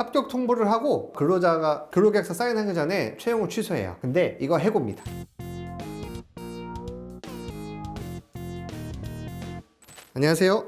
합격 통보를 하고 근로자가 근로계약서 사인하기 전에 채용을 취소해요. 근데 이거 해고입니다. 안녕하세요.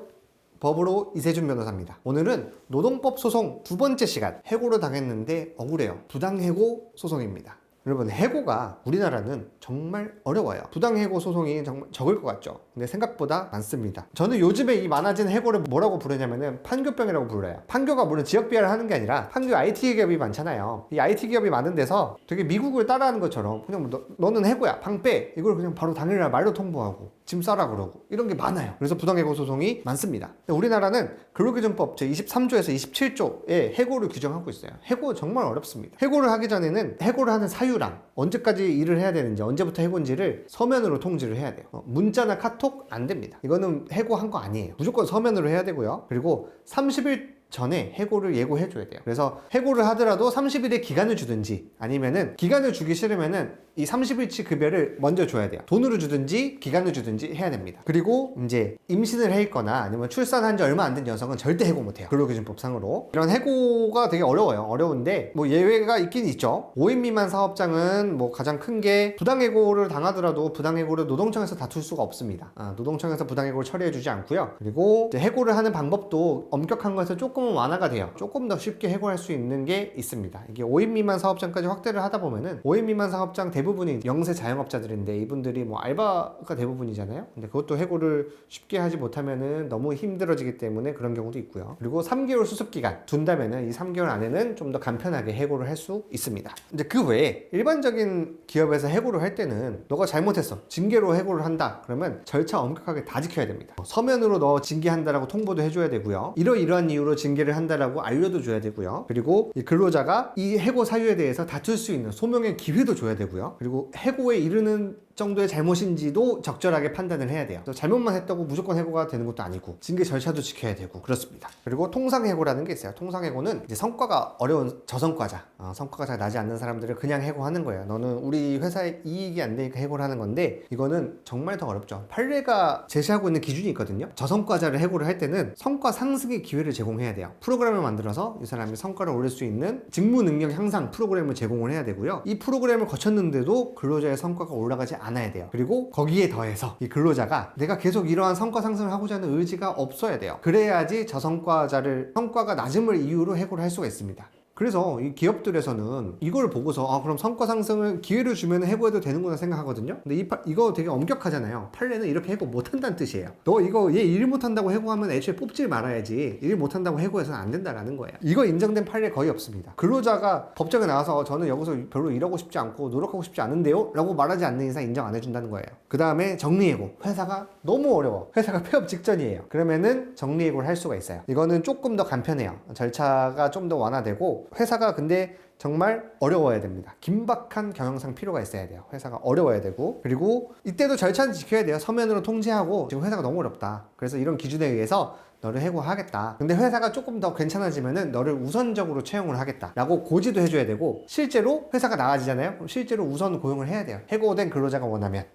법으로 이세준 변호사입니다. 오늘은 노동법 소송 두 번째 시간 해고를 당했는데 억울해요. 부당해고 소송입니다. 여러분 해고가 우리나라는 정말 어려워요. 부당 해고 소송이 정말 적을 것 같죠. 근데 생각보다 많습니다. 저는 요즘에 이 많아진 해고를 뭐라고 부르냐면은 판교병이라고 불러요. 판교가 물론 지역 비하를 하는 게 아니라 판교 IT 기업이 많잖아요. 이 IT 기업이 많은 데서 되게 미국을 따라하는 것처럼 그냥 뭐 너, 너는 해고야 방빼 이걸 그냥 바로 당일날 말로 통보하고 짐 싸라 그러고 이런 게 많아요. 그래서 부당해고 소송이 많습니다. 우리나라는 근로기준법 제23조에서 27조에 해고를 규정하고 있어요. 해고 정말 어렵습니다. 해고를 하기 전에는 해고를 하는 사유랑 언제까지 일을 해야 되는지 언제부터 해고인지를 서면으로 통지를 해야 돼요. 어, 문자나 카톡 안 됩니다. 이거는 해고한 거 아니에요. 무조건 서면으로 해야 되고요. 그리고 30일 전에 해고를 예고해 줘야 돼요. 그래서 해고를 하더라도 30일의 기간을 주든지 아니면은 기간을 주기 싫으면은 이 30일치 급여를 먼저 줘야 돼요. 돈으로 주든지 기간을 주든지 해야 됩니다. 그리고 이제 임신을 해 있거나 아니면 출산한 지 얼마 안 된 여성은 절대 해고 못 해요. 근로기준법상으로. 이런 해고가 되게 어려워요. 어려운데 뭐 예외가 있긴 있죠. 5인 미만 사업장은 뭐 가장 큰 게 부당해고를 당하더라도 부당해고를 노동청에서 다툴 수가 없습니다. 아, 노동청에서 부당해고를 처리해 주지 않고요. 그리고 해고를 하는 방법도 엄격한 것에서 조금 은 완화가 돼요. 조금 더 쉽게 해고할 수 있는 게 있습니다. 이게 5인 미만 사업장까지 확대를 하다 보면은 5인 미만 사업장 대부분이 영세 자영업자들인데 이분들이 뭐 알바가 대부분이잖아요. 근데 그것도 해고를 쉽게 하지 못하면은 너무 힘들어지기 때문에 그런 경우도 있고요. 그리고 3개월 수습 기간 둔다면은 이 3개월 안에는 좀 더 간편하게 해고를 할 수 있습니다. 이제 그 외에 일반적인 기업에서 해고를 할 때는 너가 잘못했어. 징계로 해고를 한다. 그러면 절차 엄격하게 다 지켜야 됩니다. 서면으로 너 징계한다라고 통보도 해줘야 되고요. 이러이러한 이유로 징 계를 한다라고 알려도 줘야 되고요. 그리고 이 근로자가 이 해고 사유에 대해서 다툴 수 있는 소명의 기회도 줘야 되고요. 그리고 해고에 이르는 정도의 잘못인지도 적절하게 판단을 해야 돼요. 잘못만 했다고 무조건 해고가 되는 것도 아니고 징계 절차도 지켜야 되고 그렇습니다. 그리고 통상해고라는 게 있어요. 통상해고는 이제 성과가 어려운 저성과자, 어, 성과가 잘 나지 않는 사람들을 그냥 해고하는 거예요. 너는 우리 회사에 이익이 안 되니까 해고를 하는 건데 이거는 정말 더 어렵죠. 판례가 제시하고 있는 기준이 있거든요. 저성과자를 해고를 할 때는 성과 상승의 기회를 제공해야 돼요. 프로그램을 만들어서 이 사람이 성과를 올릴 수 있는 직무 능력 향상 프로그램을 제공을 해야 되고요. 이 프로그램을 거쳤는데도 근로자의 성과가 올라가지 않아야 돼요. 그리고 거기에 더해서 이 근로자가 내가 계속 이러한 성과 상승을 하고자 하는 의지가 없어야 돼요. 그래야지 저성과자를 성과가 낮음을 이유로 해고를 할 수가 있습니다. 그래서 이 기업들에서는 이걸 보고서 아 그럼 성과 상승을 기회를 주면 해고해도 되는구나 생각하거든요. 근데 이 파- 이거 되게 엄격하잖아요. 판례는 이렇게 해고 못한다는 뜻이에요. 너 이거 얘 일 못한다고 해고하면 애초에 뽑지 말아야지 일 못한다고 해고해서는 안 된다라는 거예요. 이거 인정된 판례 거의 없습니다. 근로자가 법정에 나와서 저는 여기서 별로 일하고 싶지 않고 노력하고 싶지 않은데요 라고 말하지 않는 이상 인정 안 해준다는 거예요. 그 다음에 정리해고 회사가 너무 어려워. 회사가 폐업 직전이에요. 그러면은 정리해고를 할 수가 있어요. 이거는 조금 더 간편해요. 절차가 좀 더 완화되고 회사가 근데 정말 어려워야 됩니다. 긴박한 경영상 필요가 있어야 돼요. 회사가 어려워야 되고 그리고 이때도 절차는 지켜야 돼요. 서면으로 통지하고 지금 회사가 너무 어렵다. 그래서 이런 기준에 의해서 너를 해고하겠다. 근데 회사가 조금 더 괜찮아지면은 너를 우선적으로 채용을 하겠다라고 고지도 해줘야 되고 실제로 회사가 나아지잖아요. 실제로 우선 고용을 해야 돼요. 해고된 근로자가 원하면.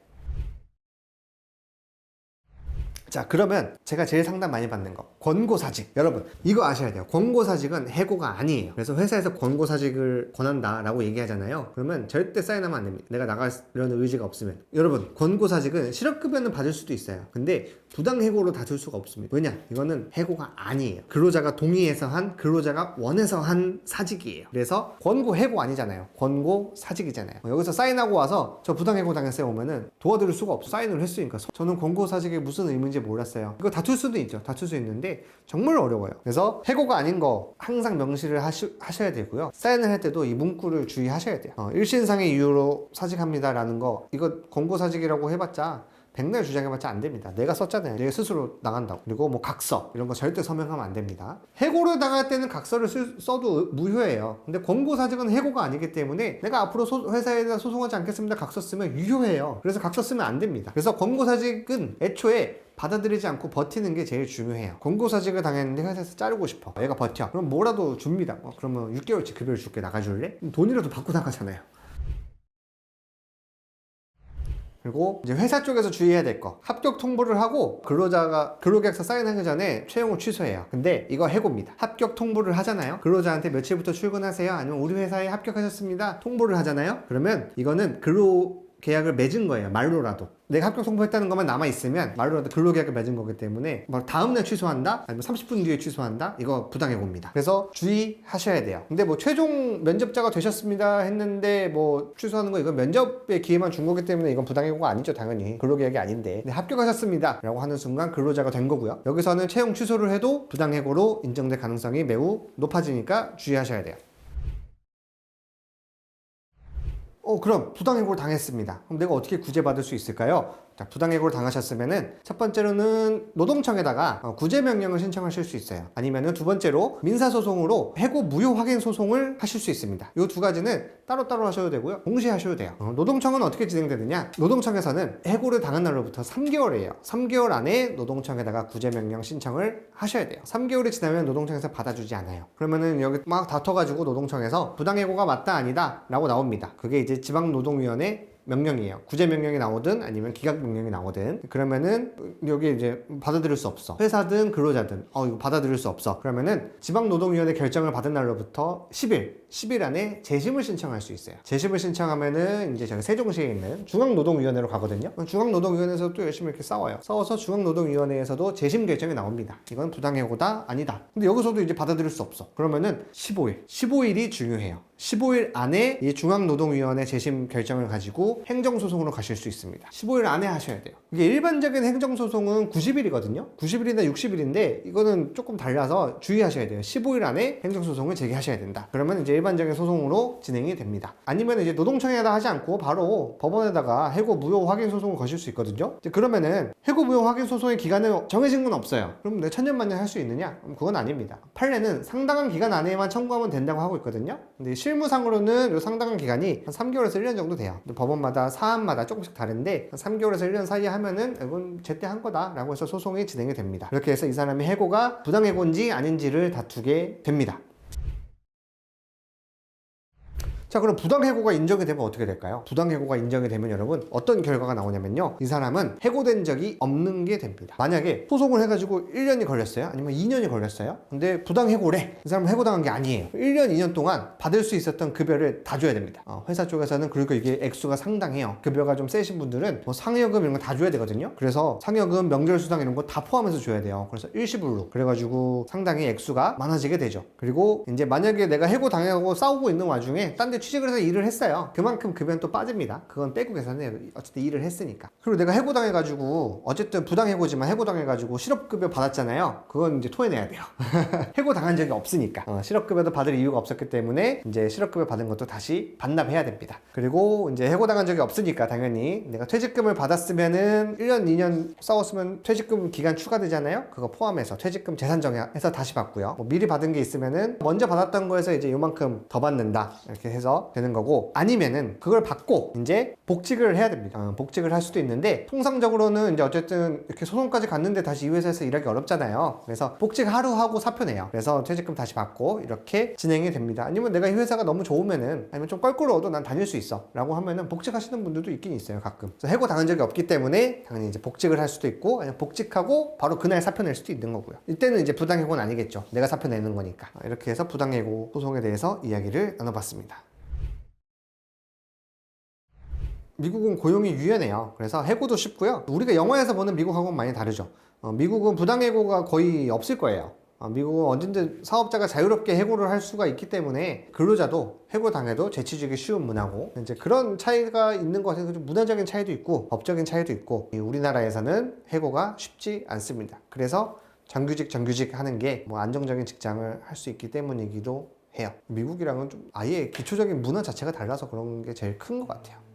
자 그러면 제가 제일 상담 많이 받는 거 권고사직. 여러분 이거 아셔야 돼요. 권고사직은 해고가 아니에요. 그래서 회사에서 권고사직을 권한다 라고 얘기하잖아요. 그러면 절대 사인하면 안 됩니다. 내가 나가려는 의지가 없으면. 여러분 권고사직은 실업급여는 받을 수도 있어요. 근데 부당 해고로 다툴 수가 없습니다. 왜냐? 이거는 해고가 아니에요. 근로자가 동의해서 한 근로자가 원해서 한 사직이에요. 그래서 권고 해고 아니잖아요. 권고 사직이잖아요. 어, 여기서 사인하고 와서 저 부당 해고 당했어요 오면은 도와드릴 수가 없어. 사인을 했으니까. 저는 권고 사직이 무슨 의미인지 몰랐어요. 이거 다툴 수도 있죠. 다툴 수 있는데 정말 어려워요. 그래서 해고가 아닌 거 항상 명시를 하시, 하셔야 되고요. 사인을 할 때도 이 문구를 주의하셔야 돼요. 어, 일신상의 이유로 사직합니다라는 거 이거 권고 사직이라고 해봤자 백날 주장해봤자 안 됩니다. 내가 썼잖아요. 내가 스스로 나간다고. 그리고 뭐 각서 이런 거 절대 서명하면 안 됩니다. 해고를 당할 때는 각서를 쓸- 써도 무효예요. 근데 권고 사직은 해고가 아니기 때문에 내가 앞으로 소- 회사에다 소송하지 않겠습니다. 각서 쓰면 유효해요. 그래서 각서 쓰면 안 됩니다. 그래서 권고 사직은 애초에 받아들이지 않고 버티는 게 제일 중요해요. 권고사직을 당했는데 회사에서 자르고 싶어. 얘가 버텨. 그럼 뭐라도 줍니다. 뭐 그러면 6개월치 급여를 줄게 나가줄래? 돈이라도 받고 나가잖아요. 그리고 이제 회사 쪽에서 주의해야 될 거. 합격 통보를 하고 근로자가 근로계약서 사인하기 전에 채용을 취소해요. 근데 이거 해고입니다. 합격 통보를 하잖아요. 근로자한테 며칠부터 출근하세요. 아니면 우리 회사에 합격하셨습니다. 통보를 하잖아요. 그러면 이거는 근로 계약을 맺은 거예요. 말로라도. 내가 합격 통보했다는 것만 남아 있으면 말로라도 근로계약을 맺은 거기 때문에 막 다음날 취소한다? 아니면 30분 뒤에 취소한다? 이거 부당해고입니다. 그래서 주의하셔야 돼요. 근데 뭐 최종 면접자가 되셨습니다 했는데 뭐 취소하는 거 이건 면접의 기회만 준 거기 때문에 이건 부당해고가 아니죠. 당연히 근로계약이 아닌데 합격하셨습니다 라고 하는 순간 근로자가 된 거고요. 여기서는 채용 취소를 해도 부당해고로 인정될 가능성이 매우 높아지니까 주의하셔야 돼요. 어, 그럼 부당해고를 당했습니다. 그럼 내가 어떻게 구제받을 수 있을까요? 자, 부당해고를 당하셨으면은 첫 번째로는 노동청에다가 어, 구제 명령을 신청하실 수 있어요. 아니면은 두 번째로 민사 소송으로 해고 무효 확인 소송을 하실 수 있습니다. 이 두 가지는 따로따로 하셔도 되고요. 동시에 하셔도 돼요. 어, 노동청은 어떻게 진행되느냐? 노동청에서는 해고를 당한 날로부터 3개월이에요. 3개월 안에 노동청에다가 구제 명령 신청을 하셔야 돼요. 3개월이 지나면 노동청에서 받아주지 않아요. 그러면은 여기 막 다퉈가지고 노동청에서 부당해고가 맞다 아니다 라고 나옵니다. 그게 이제 지방노동위원회 명령이에요. 구제 명령이 나오든 아니면 기각 명령이 나오든 그러면은 여기 이제 받아들일 수 없어. 회사든 근로자든 어 이거 받아들일 수 없어. 그러면은 지방노동위원회 결정을 받은 날로부터 10일 10일 안에 재심을 신청할 수 있어요. 재심을 신청하면은 이제 저기 세종시에 있는 중앙노동위원회로 가거든요. 중앙노동위원회에서 또 열심히 이렇게 싸워요. 싸워서 중앙노동위원회에서도 재심 결정이 나옵니다. 이건 부당해고다 아니다. 근데 여기서도 이제 받아들일 수 없어. 그러면은 15일 15일이 중요해요. 15일 안에 이 중앙노동위원회 재심 결정을 가지고 행정소송으로 가실 수 있습니다. 15일 안에 하셔야 돼요. 이게 일반적인 행정소송은 90일이거든요. 90일이나 60일인데 이거는 조금 달라서 주의하셔야 돼요. 15일 안에 행정소송을 제기하셔야 된다. 그러면 이제 일반적인 소송으로 진행이 됩니다. 아니면 이제 노동청에다 하지 않고 바로 법원에다가 해고 무효 확인 소송을 거실 수 있거든요. 그러면은 해고 무효 확인 소송의 기간은 정해진 건 없어요. 그럼 내가 천년만년 할 수 있느냐? 그건 아닙니다. 판례는 상당한 기간 안에만 청구하면 된다고 하고 있거든요. 근데 실무상으로는 요 상당한 기간이 한 3개월에서 1년 정도 돼요. 법원마다 사안마다 조금씩 다른데 한 3개월에서 1년 사이에 하면은 이건 제때 한 거다라고 해서 소송이 진행이 됩니다. 이렇게 해서 이 사람의 해고가 부당해고인지 아닌지를 다투게 됩니다. 자 그럼 부당해고가 인정이 되면 어떻게 될까요? 부당해고가 인정이 되면 여러분 어떤 결과가 나오냐면요. 이 사람은 해고된 적이 없는 게 됩니다. 만약에 소송을 해가지고 1년이 걸렸어요? 아니면 2년이 걸렸어요? 근데 부당해고래. 이 사람은 해고당한 게 아니에요. 1년 2년 동안 받을 수 있었던 급여를 다 줘야 됩니다. 어, 회사 쪽에서는 그리고 이게 액수가 상당해요. 급여가 좀 세신 분들은 뭐 상여금 이런 거 다 줘야 되거든요. 그래서 상여금 명절 수당 이런 거 다 포함해서 줘야 돼요. 그래서 일시불로. 그래가지고 상당히 액수가 많아지게 되죠. 그리고 이제 만약에 내가 해고 당하고 싸우고 있는 와중에 딴데 취직을 해서 일을 했어요. 그만큼 급여는 또 빠집니다. 그건 빼고 계산해요. 어쨌든 일을 했으니까. 그리고 내가 해고당해가지고 어쨌든 부당해고지만 해고당해가지고 실업급여 받았잖아요. 그건 이제 토해내야 돼요. 해고당한 적이 없으니까. 어, 실업급여도 받을 이유가 없었기 때문에 이제 실업급여 받은 것도 다시 반납해야 됩니다. 그리고 이제 해고당한 적이 없으니까 당연히 내가 퇴직금을 받았으면은 1년, 2년 싸웠으면 퇴직금 기간 추가되잖아요. 그거 포함해서 퇴직금 재산 정해서 다시 받고요. 뭐 미리 받은 게 있으면은 먼저 받았던 거에서 이제 요만큼 더 받는다. 이렇게 해서 되는 거고 아니면은 그걸 받고 이제 복직을 해야 됩니다. 어, 복직을 할 수도 있는데 통상적으로는 이제 어쨌든 이렇게 소송까지 갔는데 다시 이 회사에서 일하기 어렵잖아요. 그래서 복직 하루 하고 사표 내요. 그래서 퇴직금 다시 받고 이렇게 진행이 됩니다. 아니면 내가 이 회사가 너무 좋으면은 아니면 좀 껄끄러워도 난 다닐 수 있어 라고 하면은 복직하시는 분들도 있긴 있어요. 가끔. 해고 당한 적이 없기 때문에 당연히 이제 복직을 할 수도 있고 아니면 복직하고 바로 그날 사표 낼 수도 있는 거고요. 이때는 이제 부당해고는 아니겠죠. 내가 사표 내는 거니까. 이렇게 해서 부당해고 소송에 대해서 이야기를 나눠봤습니다. 미국은 고용이 유연해요. 그래서 해고도 쉽고요. 우리가 영화에서 보는 미국하고는 많이 다르죠. 어, 미국은 부당해고가 거의 없을 거예요. 어, 미국은 언제든 사업자가 자유롭게 해고를 할 수가 있기 때문에 근로자도 해고 당해도 재취직이 쉬운 문화고 이제 그런 차이가 있는 것 같아서 좀 문화적인 차이도 있고 법적인 차이도 있고 이 우리나라에서는 해고가 쉽지 않습니다. 그래서 정규직 정규직 하는 게 뭐 안정적인 직장을 할 수 있기 때문이기도 해요. 미국이랑은 좀 아예 기초적인 문화 자체가 달라서 그런 게 제일 큰 것 같아요.